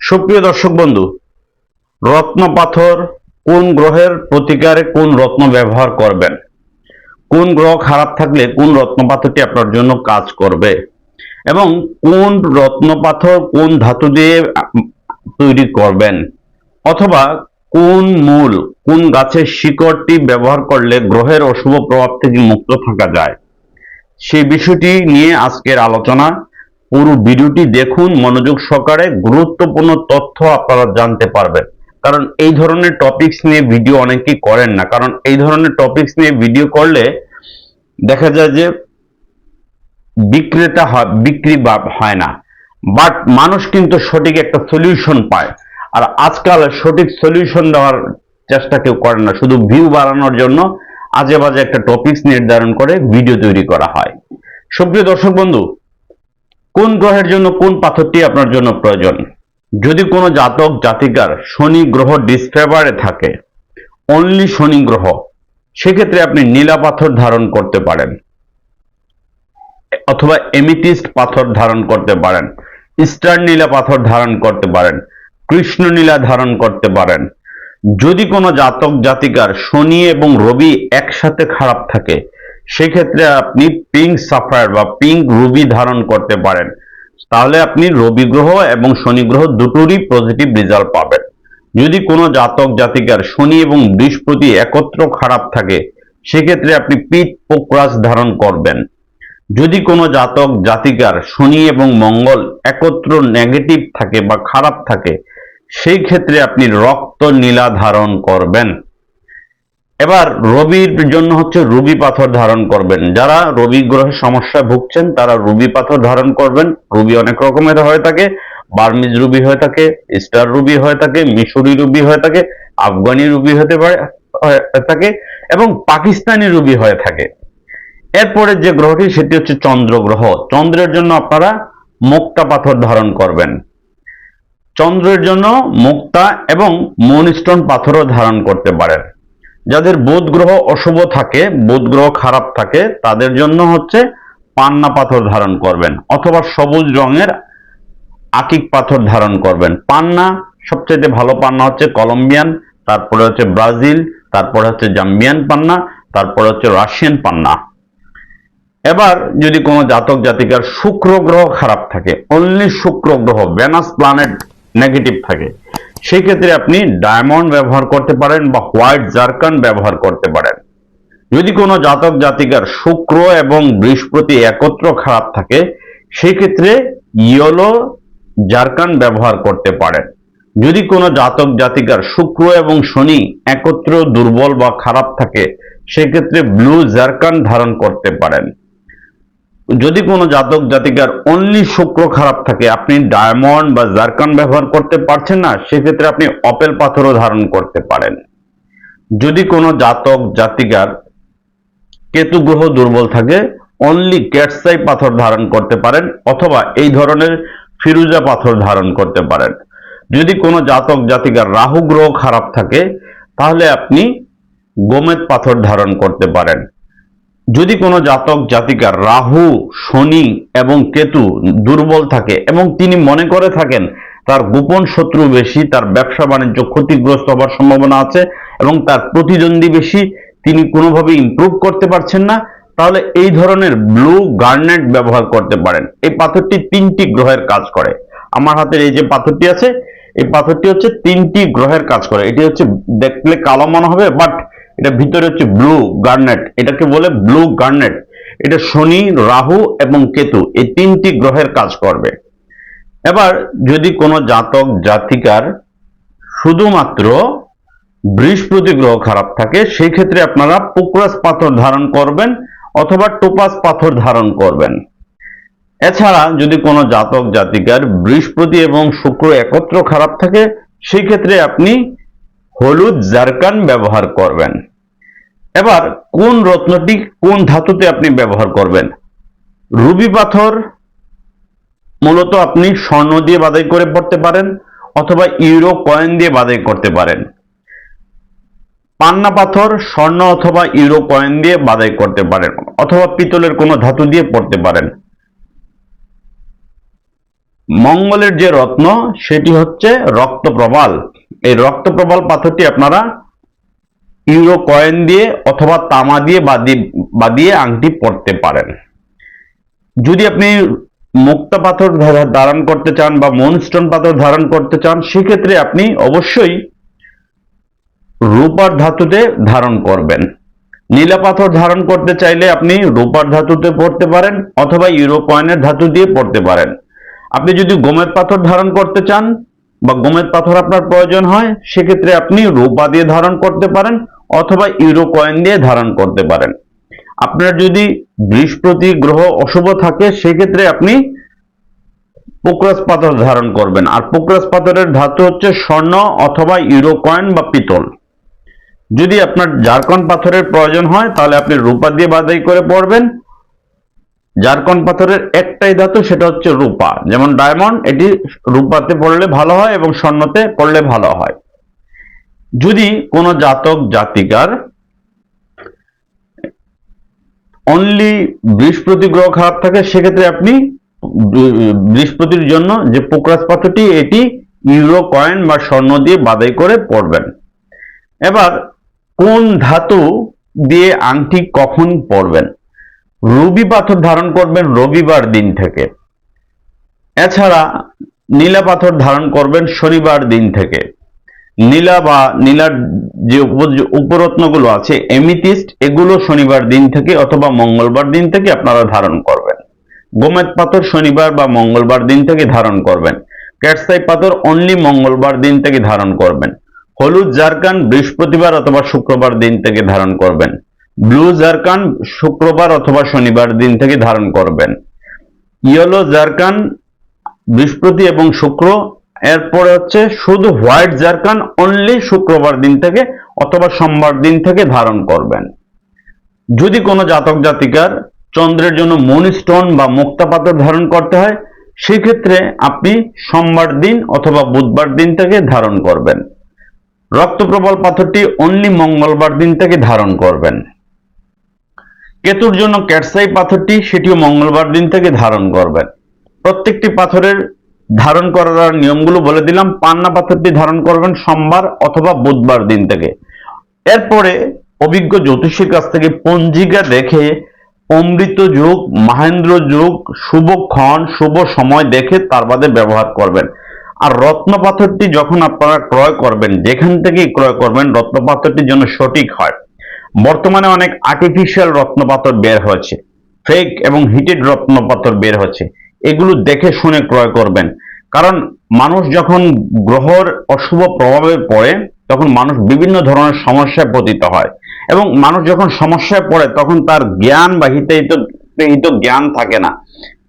সুপ্রিয় দর্শক বন্ধু, রত্ন পাথর কোন গ্রহের প্রতিকারে কোন রত্ন ব্যবহার করবেন? কোন গ্রহ খারাপ থাকলে কোন রত্ন পাথরটি আপনার জন্য কাজ করবে? এবং কোন রত্ন পাথর কোন ধাতু দিয়ে তৈরি করবেন? অথবা কোন মূল, কোন গাছের শিকড়টি ব্যবহার করলে গ্রহের অশুভ প্রভাব থেকে মুক্ত থাকা যায়? সেই বিষয়টি নিয়ে আজকের আলোচনা পুরো ভিডিওটি দেখুন, মনোযোগ সহকারে। গুরুত্বপূর্ণ তথ্য আপনারা জানতে পারবেন। কারণ এই ধরনের টপিকস নিয়ে ভিডিও অনেকেই করেন না। কারণ এই ধরনের টপিকস নিয়ে ভিডিও করলে দেখা যায় যে বিক্রেতা হয়, বিক্রি হয় না। বাট মানুষ কিন্তু সঠিক একটা সলিউশন পায়। আর আজকাল সঠিক সলিউশন দেওয়ার চেষ্টা কেউ করে না। শুধু ভিউ বাড়ানোর জন্য আজে বাজে একটা টপিকস নির্ধারণ করে ভিডিও তৈরি করা হয়। সুপ্রিয় দর্শক বন্ধু কোন গ্রহের জন্য কোন পাথরটি আপনার জন্য প্রয়োজন? যদি কোনো জাতক, জাতিকার শনি গ্রহ ডিসফেভারে থাকে অনলি শনি গ্রহ, সেক্ষেত্রে আপনি নীলা পাথর ধারণ করতে পারেন, অথবা এমিটিস্ট পাথর ধারণ করতে পারেন ইস্টার্ন নীলা পাথর ধারণ করতে পারেন, কৃষ্ণ নীলা ধারণ করতে পারেন। যদি কোনো জাতক, জাতিকার শনি এবং রবি একসাথে খারাপ থাকে সেক্ষেত্রে আপনি পিঙ্ক সাফায়ার বা পিঙ্ক রুবি ধারণ করতে পারেন। তাহলে আপনি রবি গ্রহ এবং শনি গ্রহ দুটোরই পজিটিভ রেজাল্ট পাবেন। যদি কোনো জাতক, জাতিকার শনি এবং বৃহস্পতি একত্র খারাপ থাকে, সেক্ষেত্রে আপনি পিঠ পোকরাজ ধারণ করবেন। যদি কোনো জাতক, জাতিকার শনি এবং মঙ্গল একত্র নেগেটিভ থাকে বা খারাপ থাকে সেই ক্ষেত্রে আপনি রক্ত নীলা ধারণ করবেন। এবার রবির জন্য হচ্ছে রুবি পাথর ধারণ করবেন। যারা রবি গ্রহের সমস্যায় ভুগছেন, তারা রুবি পাথর ধারণ করবেন। রুবি অনেক রকমের হয়ে থাকে। বার্মিজ রুবি হয়ে থাকে, স্টার রুবি হয়ে থাকে, মিশরি রুবি হয়ে থাকে, আফগানি রুবি হতে পারে থাকে এবং পাকিস্তানি রুবি হয়ে থাকে। এরপরে যে গ্রহটি, সেটি হচ্ছে চন্দ্র গ্রহ। চন্দ্রের জন্য আপনারা মুক্তা পাথর ধারণ করবেন। চন্দ্রের জন্য মুক্তা এবং মনস্টোন পাথরও ধারণ করতে পারেন। যাদের বোধ গ্রহ অশুভ থাকে, বোধ গ্রহ খারাপ থাকে, তাদের জন্য হচ্ছে পান্না পাথর ধারণ করবেন অথবা সবুজ রঙের আকিক পাথর ধারণ করবেন। পান্না সবচেয়ে ভালো পান্না হচ্ছে কলম্বিয়ান, তারপরে হচ্ছে ব্রাজিল, তারপরে হচ্ছে জাম্বিয়ান পান্না, তারপরে হচ্ছে রাশিয়ান পান্না। এবার যদি কোনো জাতক জাতিকার শুক্র গ্রহ খারাপ থাকে অনলি শুক্র গ্রহ ভেনাস প্ল্যানেট নেগেটিভ থাকে সেই ক্ষেত্রে আপনি ডায়মন্ড ব্যবহার করতে পারেন বা হোয়াইট জারকান ব্যবহার করতে পারেন। যদি কোনো জাতক জাতিকার শুক্র এবং বৃহস্পতি একত্র খারাপ থাকে, সেই ক্ষেত্রে ইয়েলো জারকান ব্যবহার করতে পারেন। যদি কোনো জাতক জাতিকার শুক্র এবং শনি একত্র দুর্বল বা খারাপ থাকে সেক্ষেত্রে ব্লু জারকান ধারণ করতে পারেন। যদি কোনো জাতক জাতিকার অনলি শুক্র খারাপ থাকে, আপনি ডায়মন্ড বা জারকান ব্যবহার করতে পারছেন না, সেক্ষেত্রে আপনি অপেল পাথরও ধারণ করতে পারেন। যদি কোনো জাতক জাতিকার কেতু গ্রহ দুর্বল থাকে অনলি ক্যাটসাই পাথর ধারণ করতে পারেন, অথবা এই ধরনের ফিরুজা পাথর ধারণ করতে পারেন। যদি কোনো জাতক জাতিকার রাহু গ্রহ খারাপ থাকে, তাহলে আপনি গোমেদ পাথর ধারণ করতে পারেন। যদি কোনো জাতক জাতিকার রাহু, শনি এবং কেতু দুর্বল থাকে এবং তিনি মনে করে থাকেন তার গোপন শত্রু বেশি, তার ব্যবসা বাণিজ্য ক্ষতিগ্রস্ত হবার সম্ভাবনা আছে এবং তার প্রতিদ্বন্দ্বী বেশি, তিনি কোনোভাবে ইমপ্রুভ করতে পারছেন না, তাহলে এই ধরনের ব্লু গার্নেট ব্যবহার করতে পারেন। এই পাথরটি তিনটি গ্রহের কাজ করে। আমার হাতের এই যে পাথরটি আছে, এই পাথরটি হচ্ছে তিনটি গ্রহের কাজ করে। এটি হচ্ছে দেখলে কালো মনে হবে বাট এটা ভিতরে হচ্ছে ব্লু গার্নেট এটাকে বলে ব্লু গার্নেট এটা শনি, রাহু এবং কেতু, এই তিনটি গ্রহের কাজ করবে। এবার যদি কোনো জাতক, জাতিকার শুধুমাত্র বৃহস্পতি গ্রহ খারাপ থাকে, সেই ক্ষেত্রে আপনারা পুকরাস পাথর ধারণ করবেন অথবা টোপাস পাথর ধারণ করবেন। এছাড়া যদি কোনো জাতক, জাতিকার বৃহস্পতি এবং শুক্র একত্র খারাপ থাকে, সেই ক্ষেত্রে আপনি হলুদ জারকান ব্যবহার করবেন। এবার কোন রত্নটি কোন ধাতুতে আপনি ব্যবহার করবেন? রুবি পাথর মূলত আপনি স্বর্ণ দিয়ে বাদাই করে পড়তে পারেন অথবা ইউরো কয়েন দিয়ে বাদাই করতে পারেন। পান্না পাথর, স্বর্ণ অথবা ইউরো কয়েন দিয়ে বাদাই করতে পারেন অথবা পিতলের কোনো ধাতু দিয়ে পড়তে পারেন। মঙ্গলের যে রত্ন, সেটি হচ্ছে রক্তপ্রবাল। এই রক্তপ্রবাল পাথরটি আপনারা ইউরো কয়েন দিয়ে অথবা তামা দিয়ে বাদি- বাদিয়ে আংটি পরতে পারেন। যদি আপনি মুক্তা পাথর ধারণ করতে চান বা মনস্টোন পাথর ধারণ করতে চান, সেক্ষেত্রে আপনি অবশ্যই রূপার ধাতুতে ধারণ করবেন। নীলা পাথর ধারণ করতে চাইলে আপনি রূপার ধাতুতে পড়তে পারেন অথবা ইউরো কয়েনের ধাতু দিয়ে পড়তে পারেন। আপনি যদি গোমেদ পাথর ধারণ করতে চান বা গোমেদ পাথর আপনার প্রয়োজন হয়, সেক্ষেত্রে আপনি রূপা দিয়ে ধারণ করতে পারেন অথবা ইউরো কয়েন দিয়ে ধারণ করতে পারেন। আপনার যদি বৃহস্পতি গ্রহ অশুভ থাকে, সেক্ষেত্রে আপনি পোকরাস পাথর ধারণ করবেন। আর পোকরাস পাথরের ধাতু হচ্ছে স্বর্ণ অথবা ইউরো কয়েন বা পিতল। যদি আপনার জারকন পাথরের প্রয়োজন হয়, তাহলে আপনি রূপা দিয়ে বাদাই করে পড়বেন। জারকন পাথরের একটাই ধাতু সেটা হচ্ছে রূপা। যেমন ডায়মন্ড এটি রূপাতে পড়লে ভালো হয় এবং স্বর্ণতে পড়লে ভালো হয়। যদি কোনো জাতক, জাতিকার অনলি বৃহস্পতি গ্রহ খারাপ থাকে, সেক্ষেত্রে আপনি বৃহস্পতির জন্য যে পোকরাস পাথরটি, এটি ইউরো কয়েন বা স্বর্ণ দিয়ে বাদাই করে পড়বেন। এবার কোন ধাতু দিয়ে আংটি কখন পরবেন রবি পাথর ধারণ করবেন রবিবার দিন থেকে। এছাড়া নীলা পাথর ধারণ করবেন শনিবার দিন থেকে। নীলা বা নীলার যে উপ- উপরত্নগুলো আছে এমিথিস্ট এগুলো শনিবার দিন থেকে অথবা মঙ্গলবার দিন থেকে আপনারা ধারণ করবেন। গোমেদ পাথর শনিবার বা মঙ্গলবার দিন থেকে ধারণ করবেন। ক্যাটসাই পাথর অনলি মঙ্গলবার দিন থেকে ধারণ করবেন। হলুদ জারকান বৃহস্পতিবার অথবা শুক্রবার দিন থেকে ধারণ করবেন। ব্লু জারকান শুক্রবার অথবা শনিবার দিন থেকে ধারণ করবেন। ইয়েলো জারকান বৃহস্পতি এবং শুক্র, এরপরে হচ্ছে শুধু হোয়াইট জারকান অনলি শুক্রবার দিন থেকে অথবা সোমবার দিন থেকে ধারণ করবেন। যদি কোনো জাতক জাতিকার চন্দ্রের জন্য মুন স্টোন বা মুক্তা পাথর ধারণ করতে হয়, সেক্ষেত্রে আপনি সোমবার দিন অথবা বুধবার দিন থেকে ধারণ করবেন। রক্তপ্রবল পাথরটি অনলি মঙ্গলবার দিন থেকে ধারণ করবেন। কেতুর জন্য ক্যাটসাই পাথরটি সেটিও মঙ্গলবার দিন থেকে ধারণ করবেন। প্রত্যেকটি পাথরের ধারণ করার নিয়মগুলো বলে দিলাম, পান্না পাথরটি ধারণ করবেন সোমবার অথবা বুধবার দিন থেকে। এরপরে অভিজ্ঞ জ্যোতিষীর কাছ থেকে পঞ্জিকা দেখে অমৃত যুগ, মহেন্দ্র যুগ শুভক্ষণ শুভ সময় দেখে তার বাদে ব্যবহার করবেন। আর রত্ন পাথরটি যখন আপনারা ক্রয় করবেন, যেখান থেকেই ক্রয় করবেন, রত্ন পাথরটি যেন সঠিক হয়। বর্তমানে অনেক আর্টিফিশিয়াল রত্ন পাথর বের হয়েছে। ফেক এবং হিটেড রত্ন পাথর বের হচ্ছে। এগুলো দেখে শুনে ক্রয় করবেন। কারণ মানুষ যখন গ্রহর অশুভ প্রভাবে পড়ে, তখন মানুষ বিভিন্ন ধরনের সমস্যায় পতিত হয়। এবং মানুষ যখন সমস্যায় পড়ে, তখন তার জ্ঞান বা হিতাহিত হিত জ্ঞান থাকে না।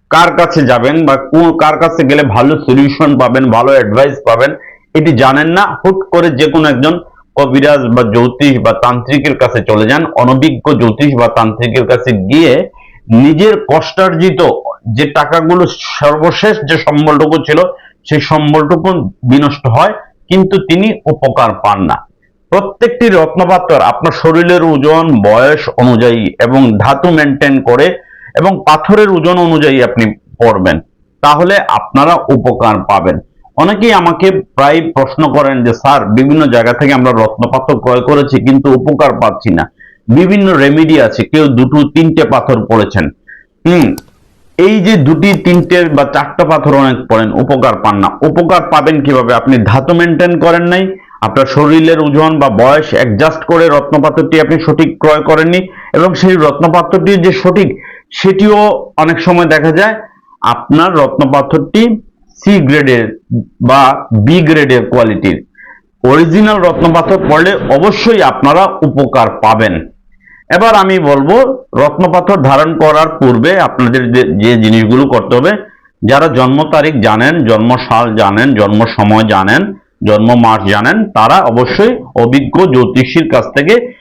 কার কাছে যাবেন বা কোন, কার কাছে গেলে ভালো সলিউশন পাবেন, ভালো অ্যাডভাইস পাবেন, এটি জানেন না। হুট করে যে কোনো একজন কবিরাজ বা জ্যোতিষ বা তান্ত্রিকের কাছে চলে যান, অনভিজ্ঞ জ্যোতিষ বা তান্ত্রিকের কাছে গিয়ে নিজের কষ্টার্জিত যে টাকাগুলো সর্বশেষ যে সম্বলটুকু ছিল, সেই সম্বলটুকু বিনষ্ট হয়, কিন্তু তিনি উপকার পান না। প্রত্যেকটি রত্নপাত্র আপনার শরীরের ওজন, বয়স অনুযায়ী এবং ধাতু মেনটেন করে এবং পাথরের ওজন অনুযায়ী আপনি পড়বেন তাহলে আপনারা উপকার পাবেন। অনেকেই আমাকে প্রায় প্রশ্ন করেন যে, স্যার, বিভিন্ন জায়গা থেকে আমরা রত্নপাত্র ক্রয় করেছি, কিন্তু উপকার পাচ্ছি না। বিভিন্ন রেমেডি আছে, কেউ দুটো, তিনটে পাথর পড়েছেন। হুম, এই যে দুটি, তিনটে বা চারটা পাথর অনেক পড়েন, উপকার পান না। উপকার পাবেন কীভাবে? আপনি ধাতু মেনটেন করেন নাই, আপনার শরীরের ওজন বা বয়স অ্যাডজাস্ট করে রত্নপাত্রটি আপনি সঠিক ক্রয় করেননি, এবং সেই রত্নপাত্রটি যে সঠিক, সেটিও অনেক সময় দেখা যায়, আপনার রত্নপাত্রটি সি গ্রেডের বা বি গ্রেডের কোয়ালিটির অরিজিনাল রত্নপাথর পড়লে অবশ্যই আপনারা উপকার পাবেন। এবার আমি বলব, রত্নপাথর ধারণ করার পূর্বে আপনাদের যে- জিনিসগুলো করতে হবে, যারা জন্ম তারিখ জানেন, জন্ম সাল জানেন, জন্ম সময় জানেন, জন্ম মাস জানেন, তারা অবশ্যই অভিজ্ঞ জ্যোতিষীর কাছ থেকে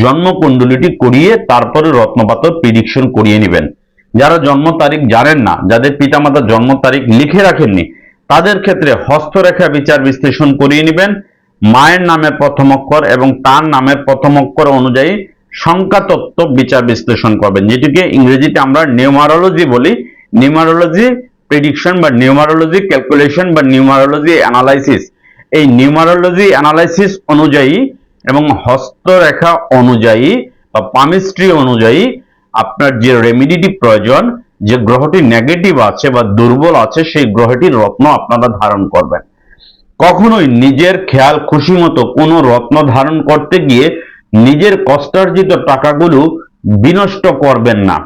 জন্ম কুণ্ডলীটি করিয়ে তারপরে রত্নপাথর প্রিডিকশন করিয়ে নেবেন। যারা জন্ম তারিখ জানেন না, যাদের পিতামাতার জন্ম তারিখ লিখে রাখেননি, তাদের ক্ষেত্রে হস্তরেখা বিচার বিশ্লেষণ করিয়ে নেবেন। মায়ের নামের প্রথম অক্ষর এবং তার নামের প্রথম অক্ষর অনুযায়ী সংখ্যা তত্ত্ব বিচার বিশ্লেষণ করবেন, যেটিকে ইংরেজিতে আমরা নিউমারোলজি বলি। নিউমারোলজি প্রেডিকশন বা নিউমারোলজি ক্যালকুলেশন বা নিউমারোলজি অ্যানালাইসিস। এই নিউমারোলজি অ্যানালাইসিস অনুযায়ী এবং হস্তরেখা অনুযায়ী বা পামিস্ট্রি অনুযায়ী আপনার যে রেমিডিটি প্রয়োজন, যে গ্রহটি নেগেটিভ আছে বা দুর্বল আছে, সেই গ্রহটির রত্ন আপনারা ধারণ করবেন। কখনোই নিজের খেয়াল খুশি মতো কোনো রত্ন ধারণ করতে গিয়ে নিজের কষ্টার্জিত টাকাগুলো বিনষ্ট করবেন না।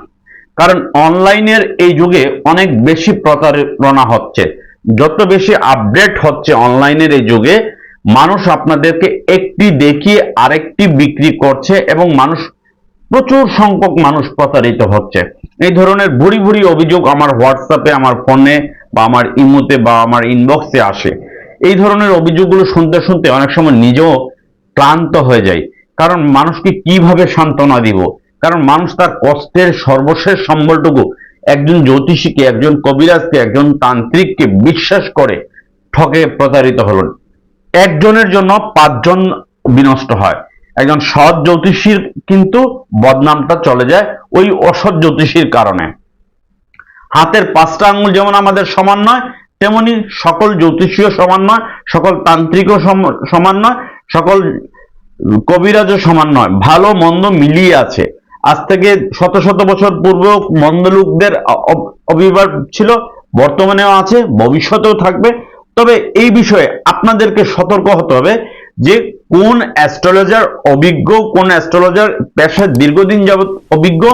কারণ অনলাইনের এই যুগে অনেক বেশি প্রতারণা হচ্ছে। যত বেশি আপডেট হচ্ছে অনলাইনের এই যুগে, মানুষ আপনাদেরকে একটি দেখিয়ে আরেকটি বিক্রি করছে এবং মানুষ প্রচুর সংখ্যক মানুষ প্রতারিত হচ্ছে। এই ধরনের ভুরি ভুরি অভিযোগ আমার হোয়াটসঅ্যাপে আমার ফোনে বা আমার ইমোতে বা আমার ইনবক্সে আসে। এই ধরনের অভিযোগগুলো শুনতে শুনতে অনেক সময় নিজেও ক্লান্ত হয়ে যায় কারণ মানুষকে কীভাবে সান্ত্বনা দিব? কারণ মানুষ তার কষ্টের সর্বশেষ সম্বলটুকু একজন জ্যোতিষীকে, একজন কবিরাজকে, একজন তান্ত্রিককে বিশ্বাস করে ঠকে প্রতারিত হলেন একজনের জন্য পাঁচজন বিনষ্ট হয়। একজন সৎ জ্যোতিষীর কিন্তু বদনামটা চলে যায় ওই অসৎ জ্যোতিষীর কারণে। হাতের পাঁচটা আঙ্গুল যেমন আমাদের সমান নয়, তেমনি সকল জ্যোতিষীয় সমান নয়, সকল তান্ত্রিকও সমান নয়, সকল কবিরাজও সমান নয়। ভালো মন্দ মিলিয়ে আছে। আজ থেকে শত শত বছর পূর্বেও মন্দ লোকদের অ- অ- ছিল, বর্তমানেও আছে, ভবিষ্যতেও থাকবে। তবে এই বিষয়ে আপনাদেরকে সতর্ক হতে হবে যে কোন অ্যাস্ট্রোলজার অভিজ্ঞ, কোন অ্যাস্ট্রোলজার পেশায় দীর্ঘদিন যাবৎ অভিজ্ঞ,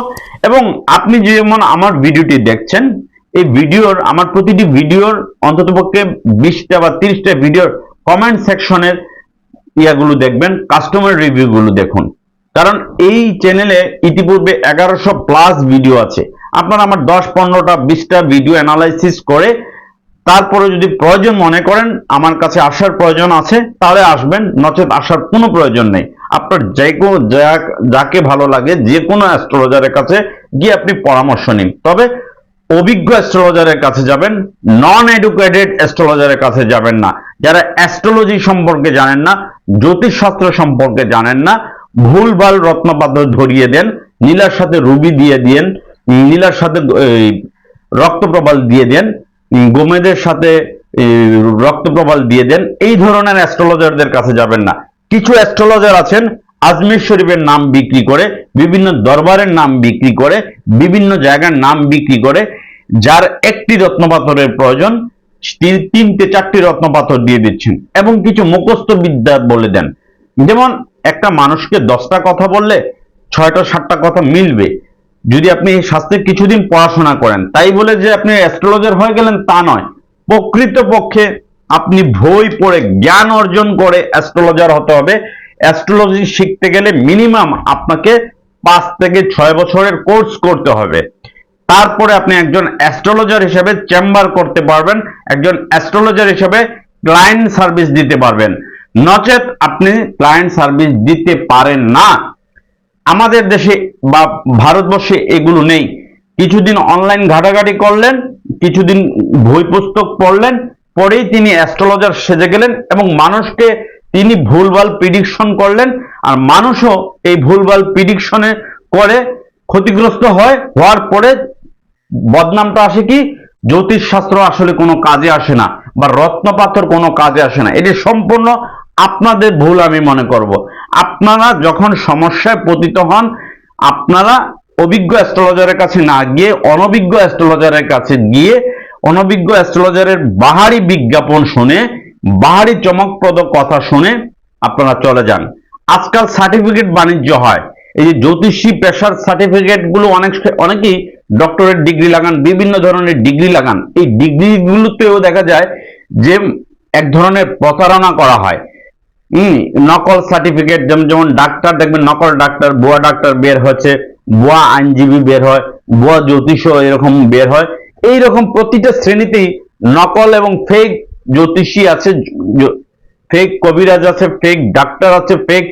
এবং আপনি যেমন আমার ভিডিওটি দেখছেন, এই ভিডিওর, আমার প্রতিটি ভিডিওর অন্ততপক্ষে বিশটা বা তিরিশটা ভিডিওর কমেন্ট সেকশনের ইয়াগুলো দেখবেন কাস্টমার রিভিউগুলো দেখুন। কারণ এই চ্যানেলে ইতিপূর্বে এগারোশো প্লাস ভিডিও আছে। আপনারা আমার দশ, পনেরোটা, বিশটা ভিডিও অ্যানালাইসিস করে তারপরে যদি প্রয়োজন মনে করেন, আমার কাছে আসার প্রয়োজন আছে, তাহলে আসবেন, নচেত আসার কোনো প্রয়োজন নেই। আপনার যে কোনো যাকে ভালো লাগে, যে কোনো অ্যাস্ট্রোলজারের কাছে গিয়ে আপনি পরামর্শ নিন। তবে অভিজ্ঞ অ্যাস্ট্রোলজারের কাছে যাবেন নন এডুকেটেড অ্যাস্ট্রোলজারের কাছে যাবেন না। যারা অ্যাস্ট্রোলজি সম্পর্কে জানেন না, জ্যোতিষশাস্ত্র সম্পর্কে জানেন না, ভুলভাল রত্নপাথর ধরিয়ে দেন, নীলার সাথে রুবি দিয়ে দেন, নীলার সাথে রক্তপ্রবাল দিয়ে দেন গোমেদের সাথে এই, রক্তপ্রবাল দিয়ে দেন। এই ধরনের অ্যাস্ট্রোলজারদের কাছে যাবেন না। কিছু অ্যাস্ট্রোলজার আছেন আজমির শরীফের নাম বিক্রি করে বিভিন্ন দরবারের নাম বিক্রি করে বিভিন্ন জায়গার নাম বিক্রি করে যার একটি রত্নপাথরের প্রয়োজন তিনি তিনটে চারটি রত্নপাথর দিয়ে দিচ্ছেন এবং কিছু মুখস্থ বিদ্যা বলে দেন। যেমন একটা মানুষকে দশটা কথা বললে ছয়টা সাতটা কথা মিলবে। যদি আপনি শাস্ত্রে কিছুদিন পড়াশোনা করেন, তাই বলে যে আপনি অ্যাস্ট্রোলজার হয়ে গেলেন তা নয়। প্রকৃতপক্ষে আপনি বই পড়ে জ্ঞান অর্জন করে অ্যাস্ট্রোলজার হতে হবে। অ্যাস্ট্রোলজি শিখতে গেলে মিনিমাম আপনাকে পাঁচ থেকে ছয় বছরের কোর্স করতে হবে। তারপরে আপনি একজন অ্যাস্ট্রোলজার হিসেবে চেম্বার করতে পারবেন, একজন অ্যাস্ট্রোলজার হিসেবে ক্লায়েন্ট সার্ভিস দিতে পারবেন। নচেত আপনি ক্লায়েন্ট সার্ভিস দিতে পারেন না। আমাদের দেশে বা ভারতবর্ষে এগুলো নেই। কিছুদিন অনলাইন ঘাটাঘাটি করলেন, কিছুদিন বই পুস্তক পড়লেন, পরেই তিনি অ্যাস্ট্রোলজার সেজে গেলেন এবং মানুষকে তিনি ভুলভাল প্রিডিকশন করলেন আর মানুষও এই ভুলভাল প্রিডিকশনে করে ক্ষতিগ্রস্ত হয়। হওয়ার পরে বদনামটা আসে কি? জ্যোতিষ শাস্ত্র আসলে কোনো কাজে আসে না বা রত্নপাথর কোনো কাজে আসে না। এটি সম্পূর্ণ আপনাদের ভুল আমি মনে করব। আপনারা যখন সমস্যায় পতিত হন, আপনারা অভিজ্ঞ অ্যাস্ট্রোলজারের কাছে না গিয়ে, অনভিজ্ঞ অ্যাস্ট্রোলজারের কাছে গিয়ে, অনভিজ্ঞ অ্যাস্ট্রোলজারের বাহারি বিজ্ঞাপন শুনে, বাহারি চমকপ্রদ কথা শুনে আপনারা চলে যান। আজকাল সার্টিফিকেট বাণিজ্য হয়। এই যে জ্যোতিষী পেশার সার্টিফিকেটগুলো অনেক অনেকেই ডক্টরেট ডিগ্রি লাগান, বিভিন্ন ধরনের ডিগ্রি লাগান। এই ডিগ্রিগুলোতেও দেখা যায় যে এক ধরনের প্রতারণা করা হয়। হম, নকল সার্টিফিকেট যেমন যেমন ডাক্তার, দেখবেন নকল ডাক্তার, ভুয়া ডাক্তার বের হচ্ছে, ভুয়া আইনজীবী বের হয়, ভুয়া জ্যোতিষ এরকম বের হয়। এই রকম প্রতিটা শ্রেণীতেই নকল এবং ফেক জ্যোতিষী আছে ফেক কবিরাজ আছে ফেক ডাক্তার আছে ফেক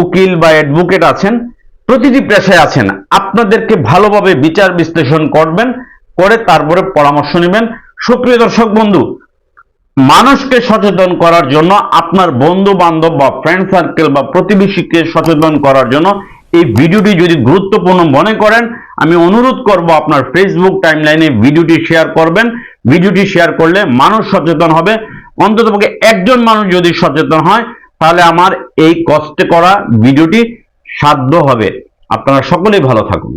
উকিল বা অ্যাডভোকেট আছেন, প্রতিটি পেশায় আছেন। আপনাদেরকে ভালোভাবে বিচার বিশ্লেষণ করবেন, করে তারপরে পরামর্শ নেবেন। সুপ্রিয় দর্শক বন্ধু মানুষকে সচেতন করার জন্য, আপনার বন্ধু বান্ধব বা ফ্রেন্ড সার্কেল বা প্রতিবেশীকে সচেতন করার জন্য এই ভিডিওটি যদি গুরুত্বপূর্ণ মনে করেন, আমি অনুরোধ করব আপনার ফেসবুক টাইমলাইনে ভিডিওটি শেয়ার করবেন। ভিডিওটি শেয়ার করলে মানুষ সচেতন হবে। অন্ততপক্ষে একজন মানুষ যদি সচেতন হয়, তাহলে আমার এই কষ্টে করা ভিডিওটি সাধ্য হবে। আপনারা সকলেই ভালো থাকুন।